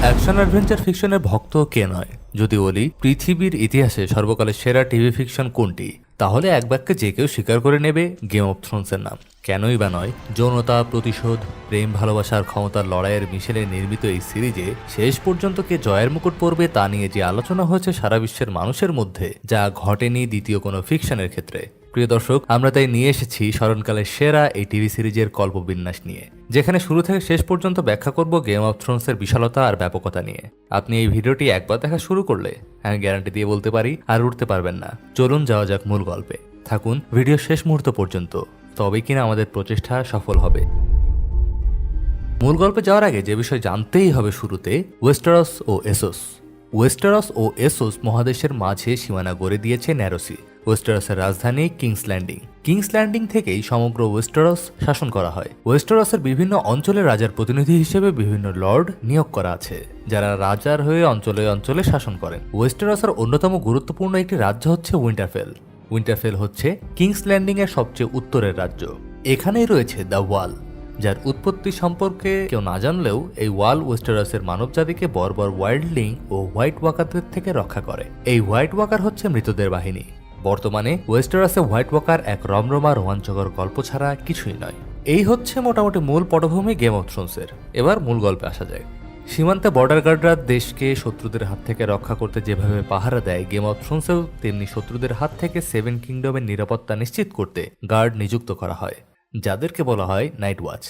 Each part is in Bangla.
অ্যাকশন অ্যাডভেঞ্চার ফিকশনের ভক্ত কে নয়? যদি বলি, পৃথিবীর ইতিহাসে সর্বকালের সেরা টিভি ফিকশন কোনটি? তাহলে এক বাক্যে যে কেউ স্বীকার করে নেবে গেম অফ থ্রোনসের নাম। কেনই বা নয়, যৌনতা, প্রতিশোধ, প্রেম ভালোবাসার ক্ষমতার লড়াইয়ের মিশেলে নির্মিত এই সিরিজে শেষ পর্যন্ত কে জয়ের মুকুট পড়বে তা নিয়ে যে আলোচনা হয়েছে সারা বিশ্বের মানুষের মধ্যে, যা ঘটেনি দ্বিতীয় কোনো ফিকশনের ক্ষেত্রে। প্রিয় দর্শক, আমরা তাই নিয়ে এসেছি স্মরণকালের সেরা এই টিভি সিরিজের কল্পবিন্যাস নিয়ে। যেখানে শুরু থেকে শেষ পর্যন্ত ব্যাখ্যা করব গেম অফ থ্রোনসের বিশালতা আর ব্যাপকতা নিয়ে। আপনি এই ভিডিওটি একবার দেখা শুরু করলে আমি গ্যারান্টি দিয়ে বলতে পারি আর উঠতে পারবেন না। চলুন যাওয়া যাক মূল গল্পে। থাকুন, ভিডিও শেষ মুহূর্ত পর্যন্ত। তবে কিনা আমাদের প্রচেষ্টা সফল হবে। মূল গল্পে যাওয়ার আগে যে বিষয় জানতেই হবে শুরুতে ওয়েস্টারস ও এসোস ওয়েস্টারস ও এসোস মহাদেশের মাঝে সীমানা গড়ে দিয়েছে ন্যারোসি ওয়েস্টারসের রাজধানী কিংস ল্যান্ডিং। কিংস ল্যান্ডিং থেকেই সমগ্র ওয়েস্টারস শাসন করা হয়। ওয়েস্টারসের বিভিন্ন অঞ্চলে রাজার প্রতিনিধি হিসেবে বিভিন্ন লর্ড নিয়োগ করা আছে, যারা রাজার হয়ে অঞ্চলে অঞ্চলে শাসন করেন। ওয়েস্টারসের অন্যতম গুরুত্বপূর্ণ একটি রাজ্য হচ্ছে উইন্টারফেল। উইন্টারফেল হচ্ছে কিংস ল্যান্ডিং এর সবচেয়ে উত্তরের রাজ্য। এখানেই রয়েছে দ্য ওয়াল, যার উৎপত্তি সম্পর্কে কেউ না জানলেও এই ওয়াল ওয়েস্টারাসের মানবজাতিকে বর্বর ওয়াইল্ডলিং ও হোয়াইট ওয়াকারদের থেকে রক্ষা করে। এই হোয়াইট ওয়াকার হচ্ছে মৃতদের বাহিনী। বর্তমানে ওয়েস্টারাসে হোয়াইট ওয়াকার এক রমরমা রোমাঞ্চকর গল্প ছাড়া কিছুই নয়। এই হচ্ছে মোটামুটি মূল পটভূমি গেম অফ থ্রোনসের এবার মূল গল্পে আসা যায় সীমান্তে বর্ডার গার্ডরা দেশকে শত্রুদের হাত থেকে রক্ষা করতে যেভাবে পাহারা দেয় গেম অফ থ্রোনসেও তেমনি শত্রুদের হাত থেকে সেভেন কিংডমের নিরাপত্তা নিশ্চিত করতে গার্ড নিযুক্ত করা হয়, যাদেরকে বলা হয় নাইট ওয়াচ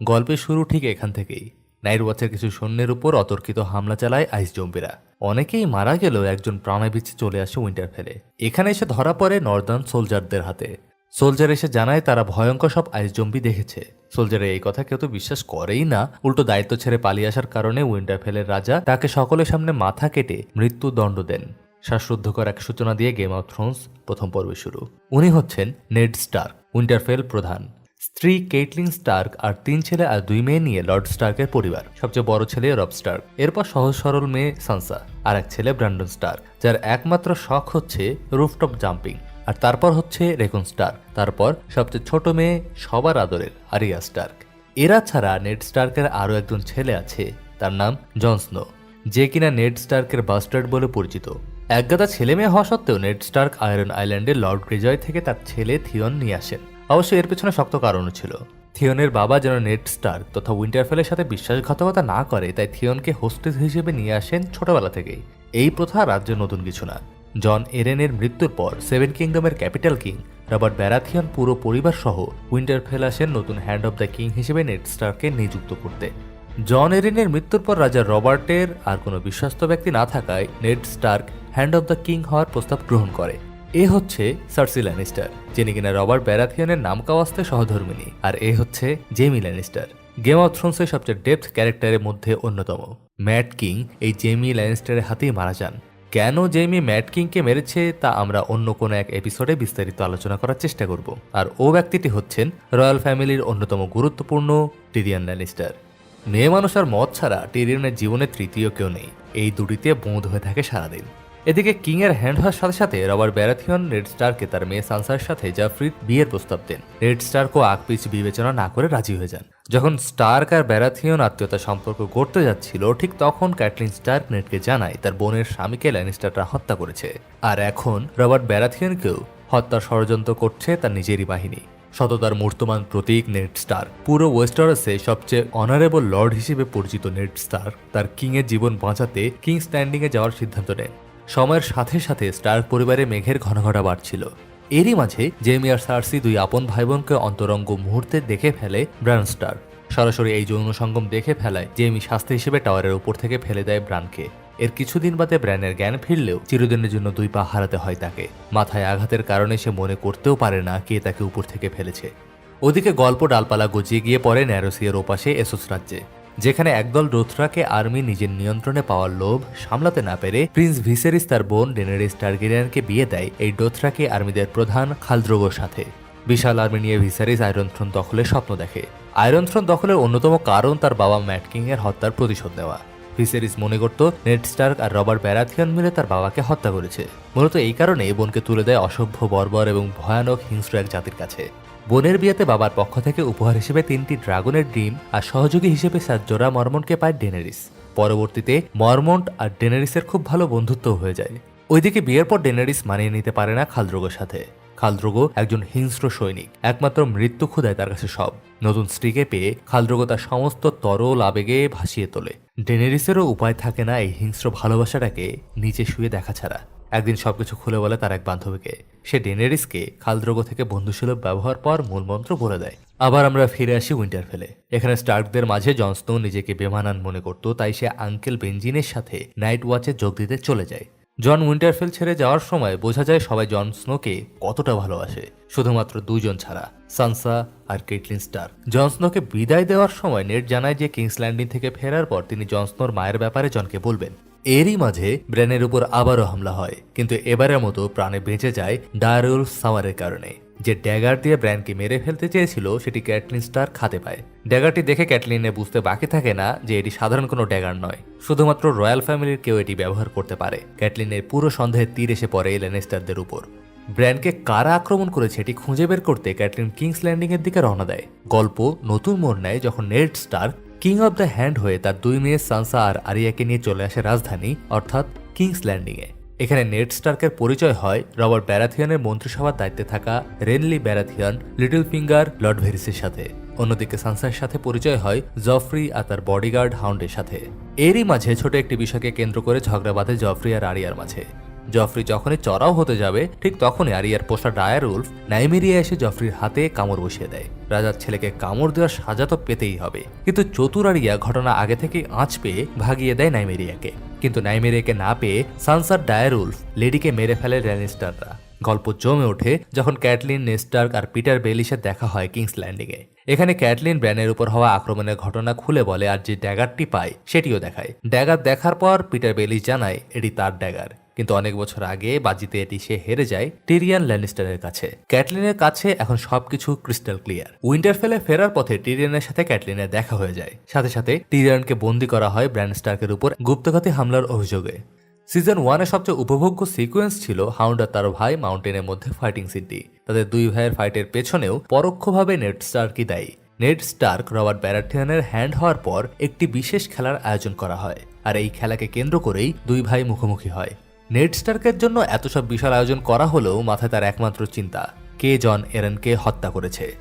গল্পের শুরু ঠিক এখান থেকেই। নাইট ওয়াচের কিছু সৈন্যের উপর অতর্কিত হামলা চালায় আইস জম্বিরা। অনেকেই মারা গেলেও একজন প্রাণাবিচ্ছে চলে আসে উইন্টার ফেলে এখানে এসে ধরা পড়ে নর্দার্ন সোলজারদের হাতে। সোলজার এসে জানায় তারা ভয়ঙ্কর সব আইস জম্বি দেখেছে। সোলজারের এই কথা কেউ তো বিশ্বাস করেই না। উল্টো দায়িত্ব ছেড়ে পালিয়ে আসার কারণে উইন্টারফেলের রাজা তাকে সকলের সামনে মাথা কেটে মৃত্যু দণ্ড দেন। শ্বাসরুদ্ধকর এক সূচনা দিয়ে গেম অফ থ্রোনস প্রথম পর্বে শুরু। উনি হচ্ছেন নেড স্টার উইন্টারফেল প্রধান। স্ত্রী কেটলিন স্টার্ক আর তিন ছেলে আর দুই মেয়ে নিয়ে লর্ড স্টার্কের পরিবার। সবচেয়ে বড় ছেলে রব স্টার্ক, এরপর সহজ সরল মেয়ে সানসা আর এক ছেলে ব্র্যান্ডন স্টার্ক, যার একমাত্র শখ হচ্ছে রুফটপ জাম্পিং। আর তারপর হচ্ছে রেকন স্টার তারপর সবচেয়ে ছোট মেয়ে সবার আদরের আরিয়া স্টার্ক। এরা ছাড়া নেড স্টার্কের আরও একজন ছেলে আছে, তার নাম জন স্নো, যে কিনা নেড স্টার্কের বাস্টার্ড বলে পরিচিত। একগাদা ছেলে মেয়ে হওয়া সত্ত্বেও নেড স্টার্ক আয়রন আইল্যান্ডে লর্ড গ্রেজয় থেকে তার ছেলে থিয়ন নিয়ে আসেন। অবশ্য এর পেছনে শক্ত কারণও ছিল। থিয়নের বাবা যেন নেট স্টার তথা উইন্টারফেলের সাথে বিশ্বাসঘাতকতা না করে, তাই থিয়নকে হোস্টেস হিসেবে নিয়ে আসেন ছোটবেলা থেকেই। এই প্রথা রাজ্যে নতুন কিছু না। জন এরেনের মৃত্যুর পর সেভেন কিংডমের ক্যাপিটাল কিং রবার্ট ব্যারাথিয়ন পুরো পরিবার সহ উইন্টারফেল আসেন নতুন হ্যান্ড অব দ্য কিং হিসেবে নেট স্টারকে নিযুক্ত করতে। জন এরেনের মৃত্যুর পর রাজা রবার্টের আর কোনো বিশ্বস্ত ব্যক্তি না থাকায় Ned Stark hand of the king হওয়ার প্রস্তাব গ্রহণ করে। এ হচ্ছে সার্সি ল্যানিস্টার, যিনি কিনা রবার্ট ব্যারাথিয়নের নাম কাওয়াস্তে সহধর্মিনী আর এ হচ্ছে জেমি ল্যানিস্টার। গেম অফ থ্রোনসের সবচেয়ে ডেপথ ক্যারেক্টারের মধ্যে অন্যতম। ম্যাট কিং এই জেমি ল্যানিস্টারের হাতেই মারা যান। কেন জেমি ম্যাট কিংকে মেরেছে তা আমরা অন্য কোনো এক এপিসোডে বিস্তারিত আলোচনা করার চেষ্টা করব। আর ও ব্যক্তিটি হচ্ছেন রয়্যাল ফ্যামিলির অন্যতম গুরুত্বপূর্ণ টিরিয়ান ল্যানিস্টার। মেয়ে মানুষ আর মদ ছাড়া টিরিয়নের জীবনে তৃতীয় কেউ নেই। এই দুটিতে বোঁদ হয়ে থাকে সারাদিন। এদিকে কিং এর হ্যান্ড হওয়ার সাথে সাথে রবার্ট ব্যারাথিয়ন, রেড স্টারকে তার মেয়ে সানসার সাথে জাফরির বিয়ের প্রস্তাব দেন। রেড স্টারকেও আকপিচ বিবেচনা না করে রাজি হয়ে যান। যখন স্টার্ক আর ব্যারাথিয়ন আত্মীয়তা সম্পর্ক গড়তে যাচ্ছিল, ঠিক তখন ক্যাটলিন স্টার্ক নেটকে জানায় তার বোনের স্বামীকে ল্যানিস্টাররা হত্যা করেছে। আর এখন রবার্ট ব্যারাথিয়নকেও হত্যার ষড়যন্ত্র করছে তার নিজেরই বাহিনী। সততার মূর্তমান প্রতীক নেট স্টার পুরো ওয়েস্টারসে সবচেয়ে অনারেবল লর্ড হিসেবে পরিচিত নেট স্টার তার কিংয়ের জীবন বাঁচাতে কিং স্ট্যান্ডিংয়ে যাওয়ার সিদ্ধান্ত নেন। সময়ের সাথে সাথে স্টার্ক পরিবারে মেঘের ঘন ঘটা বাড়ছিল। এরই মাঝে জেমি আর সার্সি দুই আপন ভাই বোনকে অন্তরঙ্গ মুহূর্তে দেখে ফেলে ব্রান স্টার। সরাসরি এই যৌন সঙ্গম দেখে ফেলায় জেমি শাস্তি হিসেবে টাওয়ারের উপর থেকে ফেলে দেয় ব্রানকে। এর কিছুদিন বাদে ব্র্যানের জ্ঞান ফিরলেও চিরদিনের জন্য দুই পা হারাতে হয় তাকে। মাথায় আঘাতের কারণে সে মনে করতেও পারে না কে তাকে উপর থেকে ফেলেছে। ওদিকে গল্প ডালপালা গজিয়ে গিয়ে পড়ে ন্যারোসিয়ার ওপাশে এসোস রাজ্যে। যেখানে একদল ডোথরাকে আর্মি নিজের নিয়ন্ত্রণে পাওয়ার লোভ সামলাতে না পেরে প্রিন্স ভিসেরিস তার বোন ডেনারিস টার্গেরিয়ানকে বিয়ে দেয় এই ডোথরাকে আর্মিদের প্রধান খালদ্রোগোর সাথে। বিশাল আর্মি নিয়ে ভিসারিস আয়রন থ্রোন দখলের স্বপ্ন দেখে। আয়রন থ্রোন দখলের অন্যতম কারণ তার বাবা ম্যাট কিং এর হত্যার প্রতিশোধ নেওয়া। ভিসেরিস মনে করত, নেড স্টার্ক আর রবার্ট ব্যারাথিয়ন মিলে তার বাবাকে হত্যা করেছে। মূলত এই কারণে বোনকে তুলে দেয় অসভ্য বর্বর এবং ভয়ানক হিংস্র এক জাতির কাছে। বোনের বিয়েতে বাবার পক্ষ থেকে উপহার হিসেবে তিনটি ড্রাগনের ডিম আর সহযোগী হিসেবে জোরা মর্মনকে পায় ডেনেরিস। পরবর্তীতে মরমন্ট আর ডেনারিসের খুব ভালো বন্ধুত্ব হয়ে যায়। ওইদিকে বিয়ের পর ডেনারিস মানিয়ে নিতে পারে না খালদ্রোগোর সাথে। খালদ্রোগো একজন হিংস্র সৈনিক, একমাত্র মৃত্যু ক্ষুদায় তার কাছে সব। নতুন স্ত্রীকে পেয়ে খালদ্রোগো তার সমস্ত তরল আবেগে ভাসিয়ে তোলে। ডেনেরিসেরও উপায় থাকে না এই হিংস্র ভালোবাসাটাকে নিচে শুয়ে দেখা ছাড়া। একদিন সবকিছু খুলে বলে তার এক বান্ধবীকে। সে ডেনেরিসকে খালদ্রোগো থেকে বন্ধুসুলভ ব্যবহার পর মূলমন্ত্র বলে দেয়। আবার আমরা ফিরে আসি উইন্টারফেলে। এখানে স্টার্কদের মাঝে জনস্নো নিজেকে বেমানান মনে করত, তাই সে আঙ্কেল বেঞ্জিনের সাথে নাইট ওয়াচে যোগ দিতে চলে যায়। জন উইন্টারফেল ছেড়ে যাওয়ার সময় বোঝা যায় সবাই জন স্নোকে কতটা ভালোবাসে, শুধুমাত্র দুজন ছাড়া, সানসা আর কেটলিন স্টার জন স্নোকে বিদায় দেওয়ার সময় নেট জানায় যে কিংস ল্যান্ডিং থেকে ফেরার পর তিনি জন স্নোর মায়ের ব্যাপারে জনকে বলবেন। এরই মাঝে ব্রেনের উপর আবারও হামলা হয়। কিন্তু এবারের মতো প্রাণে বেঁচে যায় ডায়ারুল সাওয়ারের কারণে। যে ড্যাগার দিয়ে ব্র্যান্ডকে মেরে ফেলতে চেয়েছিল, সেটি ক্যাটলিন স্টার খাতে পায়। ড্যাগারটি দেখে ক্যাটলিনে বুঝতে বাকি থাকে না যে এটি সাধারণ কোনো ড্যাগার নয়। শুধুমাত্র রয়্যাল ফ্যামিলির কেউ এটি ব্যবহার করতে পারে। ক্যাটলিনের পুরো সন্দেহের তীর এসে পড়ে লেনেস্টারদের উপর। ব্র্যান্ডকে কারা আক্রমণ করেছে এটি খুঁজে বের করতে ক্যাটলিন কিংস ল্যান্ডিং এর দিকে রওনা দেয়। গল্প নতুন মোড় নেয় যখন Ned Stark king of the hand হয়ে তার দুই মেয়ে সানসা আর আরিয়াকে নিয়ে চলে আসে রাজধানী, অর্থাৎ কিংস ল্যান্ডিং এ। এখানে নেট স্টার্কের পরিচয় হয় রবার্ট ব্যারাথিয়ানের মন্ত্রিসভার দায়িত্বে থাকা Renly Baratheon Littlefinger lord ভেরিসের সাথে। অন্যদিকে সানসার সাথে পরিচয় হয় জফরি আর তার বডিগার্ড হাউন্ডের সাথে। এরই মাঝে ছোট একটি বিষয়কে কেন্দ্র করে ঝগড়া বাঁধে জফরি আর আরিয়ার মাঝে। জফরি যখনই চড়াও হতে যাবে, ঠিক তখনই আরিয়ার পোষা ডায়ার উলফ নাইমেরিয়া এসে জফরির হাতে কামড় বসিয়ে দেয়। রাজার ছেলেকে কামড় দেওয়ার সাজা তো পেতেই হবে। কিন্তু চতুর আরিয়া ঘটনা আগে থেকেই আঁচ পেয়ে ভাগিয়ে দেয় নাইমেরিয়াকে। কিন্তু নাইমেরিয়াকে না পেয়ে সানসার ডায়ার উলফ লেডিকে মেরে ফেলে র্যানিস্টাররা। গল্প জমে ওঠে যখন ক্যাটলিন, নেস্টার্ক আর পিটার বেলিসের দেখা হয় কিংস ল্যান্ডিংয়ে। এখানে ক্যাটলিন ব্র্যানের উপর হওয়া আক্রমণের ঘটনা খুলে বলে আর যে ড্যাগারটি পায় সেটিও দেখায়। ড্যাগার দেখার পর পিটার বেলিস জানায় এটি তার ড্যাগার। কিন্তু অনেক বছর আগে বাজিতে এটি সে হেরে যায় টিরিয়ান ল্যানিস্টারের কাছে। ক্যাটলিনের কাছে এখন সবকিছু ক্রিস্টাল ক্লিয়ার। উইন্টারফেলে ফেরার পথে টিরিয়ানের সাথে ক্যাটলিনের দেখা হয়ে যায়। সাথে সাথে টিরিয়ানকে বন্দি করা হয় ব্র্যান্ড স্টার্কের উপর গুপ্তঘাতী হামলার অভিযোগে। সিজন ওয়ানে সবচেয়ে উপভোগ্য সিকোয়েন্স ছিল হাউন্ড আর তার ভাই মাউন্টেনের মধ্যে ফাইটিং সিনটি। তাদের দুই ভাইয়ের ফাইটের পেছনেও পরোক্ষভাবে নেট স্টার্কই দায়ী। নেড স্টার্ক, রবার্ট ব্যারাটিয়ানের হ্যান্ড হওয়ার পর একটি বিশেষ খেলার আয়োজন করা হয়। আর এই খেলাকে কেন্দ্র করেই দুই ভাই মুখোমুখি হয়। নেড স্টার্কের জন্য এত সব বিশাল আয়োজন করা হলেও মাথায় তার একমাত্র চিন্তা, কে জন এরেনকে হত্যা করেছে?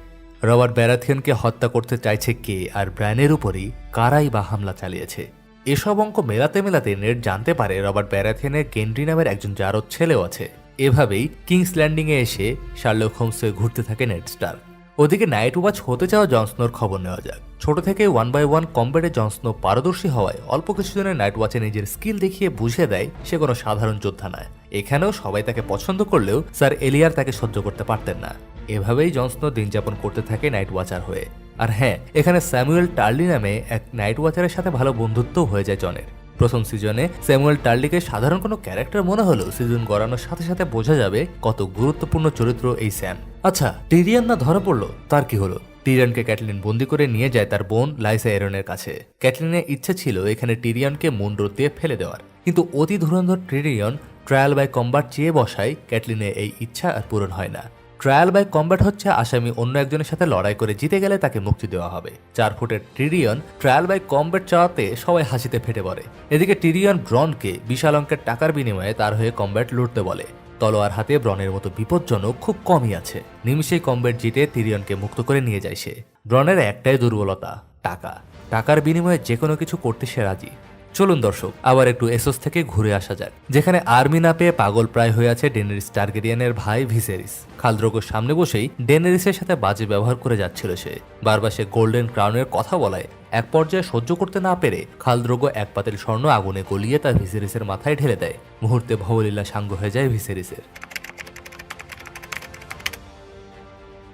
রবার্ট ব্যারাথিয়নকে হত্যা করতে চাইছে কে আর ব্র্যানের উপরই কারাই বা হামলা চালিয়েছে? এসব অঙ্ক মেলাতে মেলাতে নেট জানতে পারে রবার্ট ব্যারাথিয়ানের গেন্ড্রি নামের একজন জারদ ছেলেও আছে। এভাবেই কিংস ল্যান্ডিংয়ে এসে শার্লক হোমসে ঘুরতে থাকে নেট স্টার ওদিকে নাইট ওয়াচ হতে চাওয়া জনস্নোর খবর নেওয়া যাক। ছোট থেকে ওয়ান বাই ওয়ান কম্বেটে জনস্নো পারদর্শী হওয়ায় অল্প কিছুদিনের নাইট ওয়াচে নিজের স্কিল দেখিয়ে বুঝিয়ে দেয় সে কোনো সাধারণ যোদ্ধা নয়। এখানেও সবাই তাকে পছন্দ করলেও স্যার এলিয়ার তাকে সহ্য করতে পারতেন না। এভাবেই জনস্নো দিন যাপন করতে থাকে নাইট ওয়াচার হয়ে। আর হ্যাঁ এখানে স্যামুয়েল টার্লি নামে এক নাইট ওয়াচারের সাথে ভালো বন্ধুত্বও হয়ে যায় জনের প্রথম সিজনে স্যামুয়েল টার্লিকে সাধারণ কোনো ক্যারেক্টার মনে হলেও সিজন গড়ানোর সাথে সাথে বোঝা যাবে কত গুরুত্বপূর্ণ চরিত্র এই স্যাম। আচ্ছা টিরিয়ান না ধরা পড়ল? তার কি হলো? টিরিয়ানকে ক্যাটলিন বন্দি করে নিয়ে যায় তার বোন লাইসা এরনের কাছে। ক্যাটলিনের ইচ্ছে ছিল এখানে টিরিয়ানকে মুন্ড্রো দিয়ে ফেলে দেওয়ার। কিন্তু অতি ধুরন্ধর টিরিয়ন ট্রায়াল বাই কম্বাট চেয়ে বসায় ক্যাটলিনের এই ইচ্ছা আর পূরণ হয় না। ট্রায়াল বাই কম্ব্যাট হচ্ছে আসামি অন্য একজনের সাথে লড়াই করে জিতে গেলে তাকে মুক্তি দেওয়া হবে। চার ফুটের টিরিয়ন ট্রায়াল বাই কম্ব্যাট চাওয়াতে সবাই হাসিতে ফেটে পড়ে। এদিকে টিরিয়ন ব্রনকে বিশাল অঙ্কের টাকার বিনিময়ে তার হয়ে কম্ব্যাট লুটতে বলে। তলোয়ার হাতে ব্রনের মতো বিপজ্জনক খুব কমই আছে। নিমিষেই কম্ব্যাট জিতে তিরিয়নকে মুক্ত করে নিয়ে যায় সে। ব্রনের একটাই দুর্বলতা, টাকা। টাকার বিনিময়ে যে কোনো কিছু করতে সে রাজি। চলুন দর্শক, আবার একটু এসোস থেকে ঘুরে আসা যাক। যেখানে আর্মি না পেয়ে পাগল প্রায় হয়ে আছে ডেনেরিস টার্গেরিয়ানের ভাই ভিসেরিস। খালদ্রোগোর সামনে বসেই ডেনেরিসের সাথে বাজে ব্যবহার করে যাচ্ছিল সে। বারবার সে গোল্ডেন ক্রাউনের কথা বলায়, এক পর্যায়ে সহ্য করতে না পেরে খালদ্রোগো এক পাতিল স্বর্ণ আগুনে গলিয়ে তার ভিসেরিসের মাথায় ঢেলে দেয়। মুহূর্তে ভবলীলা সাঙ্গ হয়ে যায় ভিসেরিসের।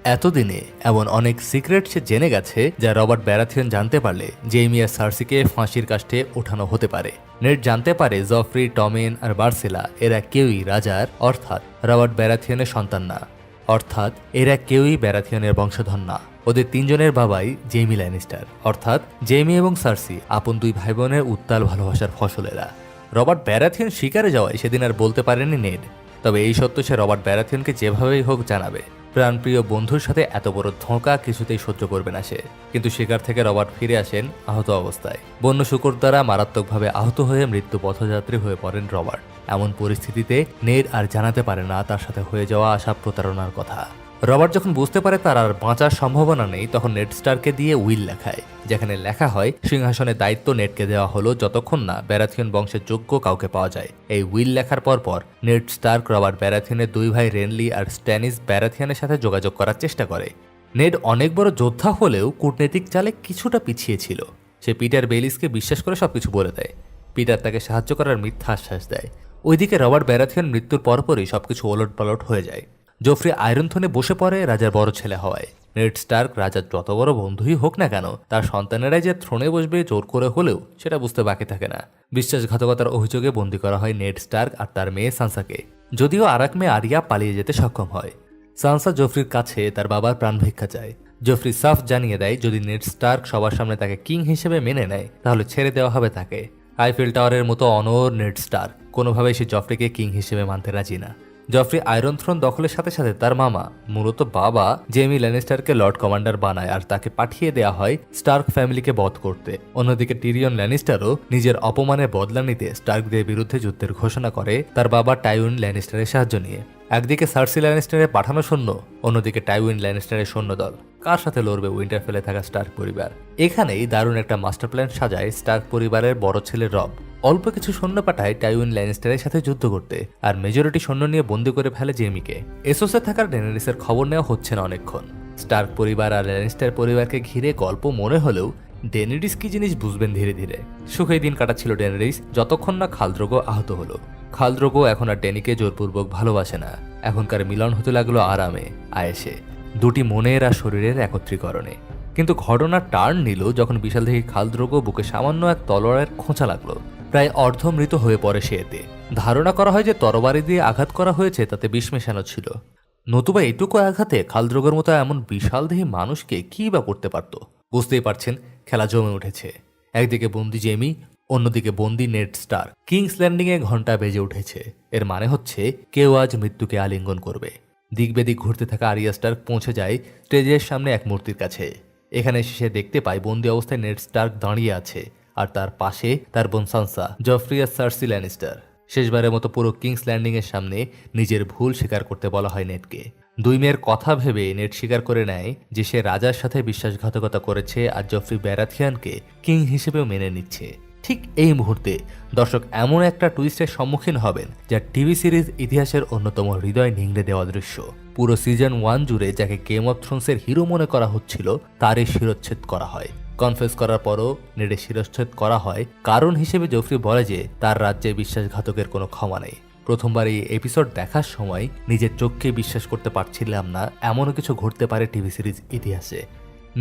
এতদিনে এমন অনেক সিক্রেট সে জেনে গেছে যা রবার্ট ব্যারাথিয়ন জানতে পারলে আর সার্সিকে ফাঁসির কাষ্টে ওঠানো হতে পারে। নেট জানতে পারে জফরি, টমেন আর বার্সেলা এরা কেউই রাজার, অর্থাৎ রবার্ট ব্যারাথিয়নের সন্তান না। অর্থাৎ এরা কেউই ব্যারাথিয়নের বংশধর না। ওদের তিনজনের বাবাই জেইমি ল্যানিস্টার। অর্থাৎ জেইমি এবং সার্সি আপন দুই ভাই বোনের উত্তাল ভালোবাসার ফসলেরা রবার্ট ব্যারাথিয়ন শিকারে যাওয়ায় সেদিন আর বলতে পারেনি নেড তবে এই সত্য সে রবার্ট ব্যারাথিয়নকে যেভাবেই হোক জানাবে। প্রাণপ্রিয় বন্ধুর সাথে এত বড় ধোঁকা কিছুতেই সহ্য করবে না সে। কিন্তু শিকার থেকে রবার্ট ফিরে আসেন আহত অবস্থায়। বন্য শুকুর দ্বারা মারাত্মকভাবে আহত হয়ে মৃত্যু পথযাত্রী হয়ে পড়েন রবার্ট। এমন পরিস্থিতিতে নেড আর জানাতে পারে না তার সাথে হয়ে যাওয়া আশা প্রতারণার কথা। রবার্ট যখন বুঝতে পারে তার আর বাঁচার সম্ভাবনা নেই, তখন নেট স্টারকে দিয়ে উইল লেখায়, যেখানে লেখা হয় সিংহাসনের দায়িত্ব নেটকে দেওয়া হলো যতক্ষণ না ব্যারাথিয়ন বংশের যোগ্য কাউকে পাওয়া যায়। এই উইল লেখার পর পর নেট স্টার্ক, রবার্ট ব্যারাথিয়নের দুই ভাই রেনলি আর স্ট্যানিস ব্যারাথিয়ানের সাথে যোগাযোগ করার চেষ্টা করে। নেড অনেক বড় যোদ্ধা হলেও কূটনৈতিক চালে কিছুটা পিছিয়ে ছিল। সে পিটার বেলিসকে বিশ্বাস করে সবকিছু বলে দেয়। পিটার তাকে সাহায্য করার মিথ্যা আশ্বাস দেয়। ওইদিকে রবার্ট ব্যারাথিয়ান মৃত্যুর পরপরই সবকিছু ওলট পালট হয়ে যায়। জোফ্রি আয়রনথনে বসে পড়ে রাজার বড় ছেলে হওয়ায়। নেড স্টার্ক রাজার যত বড় বন্ধুই হোক না কেন, তার সন্তানেরাই যে থ্রোনে বসবে জোর করে হলেও সেটা বুঝতে বাকি থাকে না। বিশ্বাসঘাতকতার অভিযোগে বন্দি করা হয় নেড স্টার্ক আর তার মেয়ে সানসাকে, যদিও আর এক মেয়ে আরিয়া পালিয়ে যেতে সক্ষম হয়। সানসা জোফ্রির কাছে তার বাবার প্রাণ ভিক্ষা চায়। জোফ্রি সাফ জানিয়ে দেয়, যদি নেড স্টার্ক সবার সামনে তাকে কিং হিসেবে মেনে নেয়, তাহলে ছেড়ে দেওয়া হবে তাকে। আইফেল টাওয়ারের মতো অনর নেড স্টার্ক, কোনোভাবেই সে জফ্রিকে কিং হিসেবে মানতে রাজি না। জফ্রি আয়রন থ্রোন দখলের সাথে সাথে তার মামা, মূলত বাবা, জেমি ল্যানিস্টারকে লর্ড কমান্ডার বানায় আর তাকে পাঠিয়ে দেয়া হয় স্টার্ক ফ্যামিলিকে বধ করতে। অন্যদিকে টিরিয়ন ল্যানিস্টারও নিজের অপমানের বদলা নিতে স্টার্কদের বিরুদ্ধে যুদ্ধের ঘোষণা করে তার বাবা টাইউন ল্যানিস্টারের সাহায্য নিয়ে। একদিকে সার্সি ল্যানিস্টারের পাঠানো সৈন্য, অন্যদিকে টাইউইন ল্যানিস্টারের সৈন্যদল। কার সাথে লড়বে উইন্টারফেলে থাকা স্টার্ক পরিবার? এখানেই দারুণ একটা মাস্টার প্ল্যান সাজায় স্টার্ক পরিবারের বড় ছেলে রব। অল্প কিছু সৈন্য পাঠায় টাইউইন ল্যানিস্টারের সাথে যুদ্ধ করতে, আর মেজরিটি সৈন্য নিয়ে বন্দি করে ফেলে জেমিকে। এসোসে থাকার ডেনারিসের খবর নেওয়া হচ্ছে না অনেকক্ষণ। স্টার্ক পরিবার আর ল্যানিস্টার পরিবারকে ঘিরে গল্প মনে হলেও ডেনারিস কি জিনিস বুঝবেন ধীরে ধীরে। সুখেই দিন কাটাচ্ছিল ডেনারিস, যতক্ষণ না খালদ্রোগ আহত হলো। খালদ্রোগ এখন আর ডেনিকে জোরপূর্বক ভালোবাসে না। এখনকার মিলন হতে লাগল আরামে, আয়েসে। দুটি মনের আর শরীরের একত্রীকরণে। কিন্তু ঘটনা টার্ন নিল যখন বিশাল দেখি খালদ্রোগ বুকে সামান্য এক তলোয়ারের খোঁচা লাগল। প্রায় অর্ধমৃত হয়ে পড়ে সে এতে। ধারণা করা হয় যে তরবারি দিয়ে আঘাত করা হয়েছে, তাতে বিষ মেশানো ছিল। নতুবা এটুকু আঘাতে খালদ্রোগের মতো এমন বিশাল দেহী মানুষকে কী বা করতে পারত, বুঝতেই পারছেন, খেলা জমে উঠেছে। একদিকে বন্দি জেমি, অন্যদিকে বন্দি নেট স্টার। কিংস ল্যান্ডিংয়ে ঘণ্টা বেজে উঠেছে। এর মানে হচ্ছে, কেউ আজ মৃত্যুকে আলিঙ্গন করবে। দিক বেদিক ঘুরতে থাকা আরিয়া স্টার্ক পৌঁছে যায় স্টেজের সামনে এক মূর্তির কাছে। এখানে সে দেখতে পায় বন্দি অবস্থায় নেট স্টার্ক দাঁড়িয়ে আছে, আর তার পাশে তার বোন সানসা জফরিয়া সার্সি ল্যানিস্টার। শেষবারের মতো পুরো কিংস ল্যান্ডিং এর সামনে নিজের ভুল স্বীকার করতে বলা হয় নেটকে দুই মেয়ের কথা ভেবে নেট স্বীকার করে নেয় যে সে রাজার সাথে বিশ্বাসঘাতকতা করেছে আর জফরি ব্যারাথিয়ানকে কিং হিসেবেও মেনে নিচ্ছে। ঠিক এই মুহূর্তে দর্শক এমন একটা টুইস্টের সম্মুখীন হবেন, যা টিভি সিরিজ ইতিহাসের অন্যতম হৃদয় নিংড়ে দেওয়া দৃশ্য। পুরো সিজন ওয়ান জুড়ে যাকে গেম অফ থ্রোনসের হিরো মনে করা হচ্ছিল, তারই শিরোচ্ছেদ করা হয়। কনফেস করার পরও নেডে শিরচ্ছেদ করা হয়, কারণ হিসেবে জফরি বলে যে তার রাজ্যে বিশ্বাসঘাতকের কোনো ক্ষমা নেই। প্রথমবার এই এপিসোড দেখার সময় নিজের চোখকে বিশ্বাস করতে পারছিলাম না, এমনও কিছু ঘটতে পারে টিভি সিরিজ ইতিহাসে।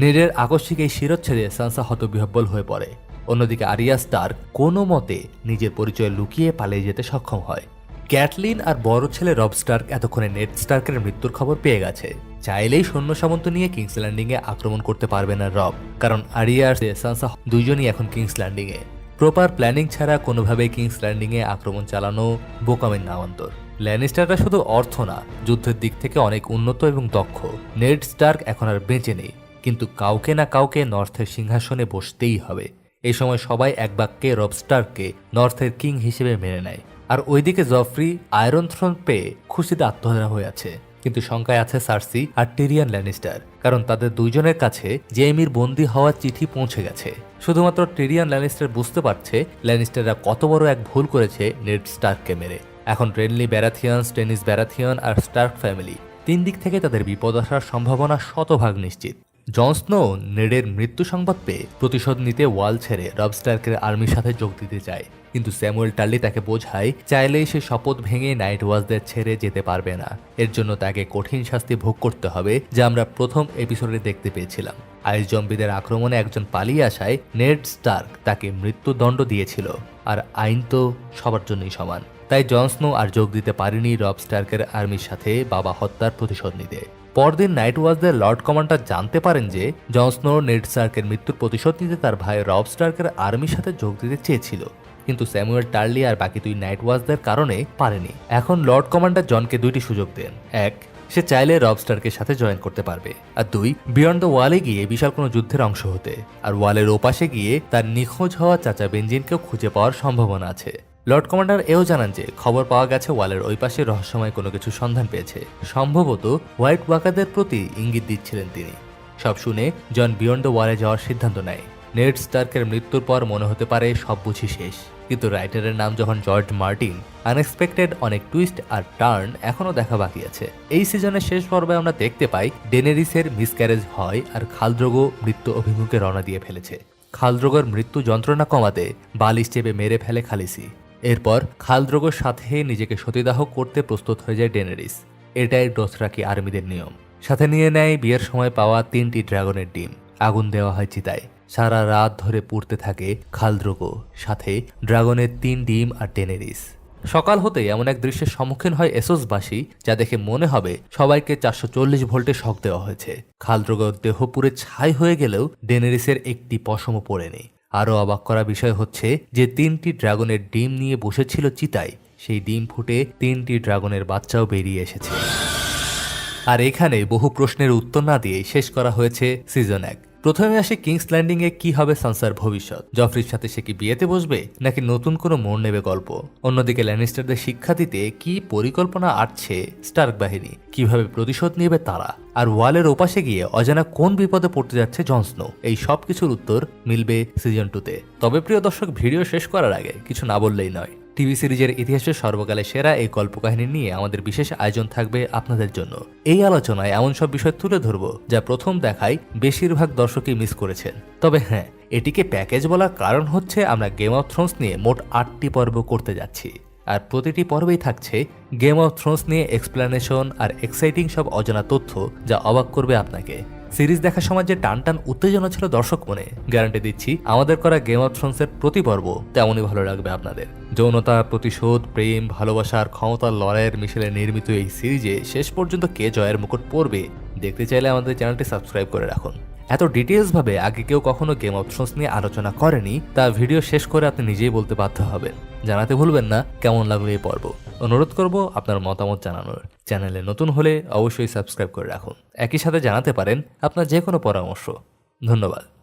নেডের আকস্মিক এই শিরচ্ছেদে সানসা হতবিহব্বল হয়ে পড়ে। অন্যদিকে আরিয়া স্টার কোনো মতে নিজের পরিচয় লুকিয়ে পালিয়ে যেতে সক্ষম হয়। ক্যাটলিন আর বড় ছেলে রব স্টার্ক এতক্ষণে নেট স্টার্কের মৃত্যুর খবর পেয়ে গেছে। চাইলেই সৈন্য সামন্ত নিয়ে কিংস ল্যান্ডিংয়ে আক্রমণ করতে পারবে না রব, কারণ আরিয়া আর সানসা দুইজনই এখন কিংস ল্যান্ডিংয়ে। প্রপার প্ল্যানিং ছাড়া কোনোভাবেই কিংস ল্যান্ডিংয়ে আক্রমণ চালানো বোকামের নামান্তর। ল্যানিস্টাররা শুধু অর্থ না, যুদ্ধের দিক থেকে অনেক উন্নত এবং দক্ষ। নেড স্টার্ক এখন আর বেঁচে নেই, কিন্তু কাউকে না কাউকে নর্থের সিংহাসনে বসতেই হবে। এই সময় সবাই এক বাক্যে রব স্টার্ককে নর্থের কিং হিসেবে মেনে নেয়। আর ওইদিকে জফ্রি আয়রন থ্রোন পেয়ে খুশিতে আত্মহারা হয়ে আছে। কিন্তু শঙ্কায় আছে সার্সি আর টেরিয়ান ল্যানিস্টার, কারণ তাদের দুইজনের কাছে জেমির বন্দী হওয়ার চিঠি পৌঁছে গেছে। শুধুমাত্র টেরিয়ান ল্যানিস্টার বুঝতে পারছে ল্যানিস্টাররা কত বড় এক ভুল করেছে নেড স্টার্ককে মেরে। এখন রেনলি ব্যারাথিয়ান স্টেনিস ব্যারাথিয়ান আর স্টার্ক ফ্যামিলি তিন দিক থেকে তাদের বিপদ আসার সম্ভাবনা শতভাগ নিশ্চিত। জন স্নো নেডের মৃত্যু সংবাদ পেয়ে প্রতিশোধ নিতে ওয়াল ছেড়ে রব স্টার্কের আর্মির সাথে যোগ দিতে চায় কিন্তু স্যামুয়েল টার্লি তাকে বোঝায় চাইলেই সে শপথ ভেঙে নাইট ওয়াচদের ছেড়ে যেতে পারবে না এর জন্য তাকে কঠিন শাস্তি ভোগ করতে হবে যা আমরা প্রথম এপিসোডে দেখতে পেয়েছিলাম আইস জম্বিদের আক্রমণে একজন পালিয়ে আসায় নেড স্টার্ক তাকে মৃত্যুদণ্ড দিয়েছিল আর আইন তো সবার জন্যই সমান তাই জনস্নো আর যোগ দিতে পারেনি রব স্টার্কের আর্মির সাথে বাবা হত্যার প্রতিশোধ নিতে পরদিন নাইট ওয়াচদের লর্ড কমান্ডার জানতে পারেন যে জনস্নো নেড স্টার্কের মৃত্যুর প্রতিশোধ নিতে তার ভাই রব স্টার্কের আর্মির সাথে যোগ দিতে চেয়েছিল। কিন্তু স্যামুয়েল টার্লি আর বাকি দুই নাইট ওয়াচদের কারণে পারেনি। এখন লর্ড কমান্ডার জনকে দুইটি সুযোগ দেন। এক, সে চাইলে রবস্টারকে সাথে জয়েন করতে পারবে। আর দুই বিয়ন্ড দ্য ওয়ালে গিয়ে বিশাল কোনো যুদ্ধের অংশ হতে। আর ওয়ালের ওপাশে গিয়ে তার নিখোঁজ হওয়া চাচা বেঞ্জিনকেও খুঁজে পাওয়ার সম্ভাবনা আছে। লর্ড কমান্ডার এও জানান যে খবর পাওয়া গেছে ওয়ালের ওই পাশে রহস্যময় কোনো কিছু সন্ধান পেয়েছে। সম্ভবত হোয়াইট ওয়াকাদের প্রতি ইঙ্গিত দিচ্ছিলেন তিনি। সব শুনে জন বিয়ন্ড ওয়ালে যাওয়ার সিদ্ধান্ত নেয়। নেড স্টার্কের মৃত্যুর পর মনে হতে পারে সব বুঝি শেষ। কিন্তু রাইটারের নাম যখন জর্জ মার্টিন, আনএক্সপেক্টেড অনেক টুইস্ট আর টার্ন এখনও দেখা বাকি আছে। এই সিজনের শেষ পর্বে আমরা দেখতে পাই ডেনেরিসের মিসক্যারেজ হয় আর খালদ্রগো মৃত্যু অভিমুখে রওনা দিয়ে ফেলেছে। খালদ্রগোর মৃত্যু যন্ত্রণা কমাতে বালিশ চেপে মেরে ফেলে খালিসি। এরপর খালদ্রগোর সাথে নিজেকে সতীদাহ করতে প্রস্তুত হয়ে যায় ডেনেরিস। এটাই ডোসরাকি আর্মিদের নিয়ম। সাথে নিয়ে নেয় বিয়ের সময় পাওয়া তিনটি ড্রাগনের ডিম। আগুন দেওয়া হয় চিতায়। সারা রাত ধরে পুড়তে থাকে খালদ্রগো সাথে ড্রাগনের তিন ডিম আর টেনেরিস সকাল হতেই এমন এক দৃশ্যের সম্মুখীন হয় এসোসবাসী, যা দেখে মনে হবে সবাইকে চারশো চল্লিশ ভোল্টে শক দেওয়া হয়েছে। খালদ্রগোর দেহ পুরে ছাই হয়ে গেলেও ডেনেরিসের একটি পশমও পড়েনি। আরও অবাক করা বিষয় হচ্ছে যে তিনটি ড্রাগনের ডিম নিয়ে বসেছিল চিতায়। সেই ডিম ফুটে তিনটি ড্রাগনের বাচ্চাও বেরিয়ে এসেছে। আর এখানে বহু প্রশ্নের উত্তর না দিয়ে শেষ করা হয়েছে সিজন এক। প্রথমে আসে কিংস ল্যান্ডিং এ কি হবে সানসার ভবিষ্যৎ। জফরির সাথে সে কি বিয়েতে বসবে, নাকি নতুন কোনো মোড় নেবে গল্প? অন্যদিকে ল্যানিস্টারদের শিক্ষা দিতে কি পরিকল্পনা আটছে স্টার্ক বাহিনী? কীভাবে প্রতিশোধ নেবে তারা? আর ওয়ালের ওপাশে গিয়ে অজানা কোন বিপদে পড়তে যাচ্ছে জনস্নো এই সব কিছুর উত্তর মিলবে সিজন টুতে তবে প্রিয় দর্শক, ভিডিও শেষ করার আগে কিছু না বললেই নয় টিভি সিরিজের ইতিহাসে সর্বকালে সেরা এই কল্পকাহিনী নিয়ে আমাদের বিশেষ আয়োজন থাকবে আপনাদের জন্য। এই আলোচনায় এমন সব বিষয় তুলে ধরব যা প্রথম দেখায় বেশিরভাগ দর্শকই মিস করেছেন। তবে হ্যাঁ এটিকে প্যাকেজ বলার কারণ হচ্ছে আমরা গেম অফ থ্রোনস নিয়ে মোট আটটি পর্ব করতে যাচ্ছি। আর প্রতিটি পর্বেই থাকছে গেম অফ থ্রোনস নিয়ে এক্সপ্লেনেশন আর এক্সাইটিং সব অজানা তথ্য যা অবাক করবে আপনাকে। সিরিজ দেখার সময় যে টান টান উত্তেজনা ছিল দর্শক মনে গ্যারান্টি দিচ্ছি আমাদের করা গেম অফ থ্রোনসের প্রতি পর্ব তেমনই ভালো লাগবে আপনাদের। যৌনতা, প্রতিশোধ, প্রেম ভালোবাসার ক্ষমতার লড়াইয়ের মিশেলে নির্মিত এই সিরিজে শেষ পর্যন্ত কে জয়ের মুকুট পড়বে দেখতে চাইলে আমাদের চ্যানেলটি সাবস্ক্রাইব করে রাখুন। এত ডিটেলস ভাবে আগে কেউ কখনো গেম অফ নিয়ে আলোচনা করেনি, তা ভিডিও শেষ করে আপনি নিজেই বলতে বাধ্য হবেন। জানাতে ভুলবেন না, কেমন লাগল এই পর্ব? অনুরোধ করব আপনার মতামত জানানোর। চ্যানেলে নতুন হলে অবশ্যই সাবস্ক্রাইব করে রাখুন। একই সাথে জানাতে পারেন আপনার যে কোনো পরামর্শ। ধন্যবাদ।